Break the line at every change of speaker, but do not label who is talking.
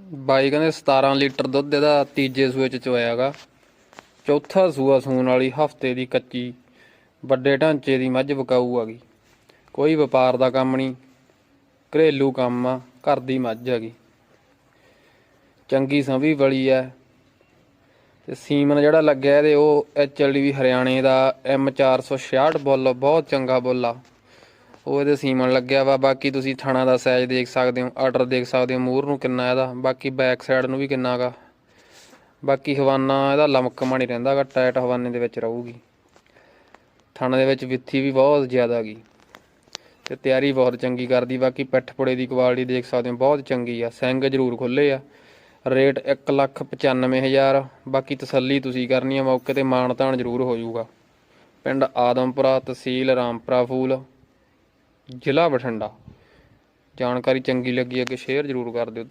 ਬਾਈ ਕਹਿੰਦੇ 17 ਲੀਟਰ ਦੁੱਧ ਇਹਦਾ ਤੀਜੇ ਸੂਏ ਚ ਚੋਇਆਗਾ। ਚੌਥਾ ਸੂਆ ਸੂਣ ਵਾਲੀ ਹਫ਼ਤੇ ਦੀ ਕੱਚੀ, ਵੱਡੇ ਢਾਂਚੇ ਦੀ ਮੱਝ ਵਿਕਾਊ ਗਈ ਕੋਈ ਵਪਾਰ ਦਾ ਕੰਮ ਨਹੀਂ, ਘਰੇਲੂ ਕੰਮ ਆ, ਘਰ ਦੀ ਮੱਝ ਹੈਗੀ। ਚੰਗੀ ਸੰਭੀ ਬਲੀ ਐ। ਤੇ ਸੀਮਨ ਜਿਹੜਾ ਲੱਗਿਆ ਇਹਦੇ, ਉਹ ਐਚਐਲਡੀ ਵੀ ਹਰਿਆਣੇ ਦਾ M466 ਬੁੱਲ, ਬਹੁਤ ਚੰਗਾ ਬੁੱਲ। ਆ ਉਹ ਇਹਦੇ ਸੀਮਨ ਲੱਗਿਆ ਵਾ, ਬਾਕੀ ਤੁਸੀਂ ਥਣਾ ਦਾ ਸਾਈਜ਼ ਦੇਖ ਸਕਦੇ ਹੋ, ਆਰਡਰ ਦੇਖ ਸਕਦੇ ਹੋ ਮੂਰ ਨੂੰ ਕਿੰਨਾ ਇਹਦਾ, ਬਾਕੀ ਬੈਕ ਸਾਈਡ ਨੂੰ ਵੀ ਕਿੰਨਾਗਾ ਬਾਕੀ ਹਵਾਨਾ ਇਹਦਾ ਲਮਕਮਾ ਨਹੀਂ ਰਹਿੰਦਾਗਾ ਟਾਈਟ ਹਵਾਨੇ ਦੇ ਵਿੱਚ ਰਹੂਗੀ। ਥਣ ਦੇ ਵਿੱਚ ਵਿੱਥੀ ਵੀ ਬਹੁਤ ਜ਼ਿਆਦਾ ਗਈ ਤੇ ਤਿਆਰੀ ਬਹੁਤ ਚੰਗੀ ਕਰਦੀ, ਬਾਕੀ ਪਿੱਠ ਪੁੜੇ ਦੀ ਕੁਆਲਿਟੀ ਦੇਖ ਸਕਦੇ ਹੋ, ਬਹੁਤ ਚੰਗੀ ਆ, ਸਿੰਘ ਜ਼ਰੂਰ ਖੁੱਲੇ ਆ। ਰੇਟ 195000 ਬਾਕੀ ਤਸੱਲੀ ਤੁਸੀਂ ਕਰਨੀ ਆ, ਮੌਕੇ ਤੇ ਮਾਣ ਤਾਣ ਜ਼ਰੂਰ ਹੋ ਜਾਊਗਾ। ਪਿੰਡ ਆਦਮਪੁਰਾ, ਤਹਿਸੀਲ ਰਾਮਪੁਰਾ ਫੂਲ। ਜ਼ਿਲ੍ਹਾ ਬਠਿੰਡਾ। ਜਾਣਕਾਰੀ ਚੰਗੀ ਲੱਗੀ ਅੱਗੇ ਸ਼ੇਅਰ ਜ਼ਰੂਰ ਕਰ ਦਿਓ ਤਾਂ।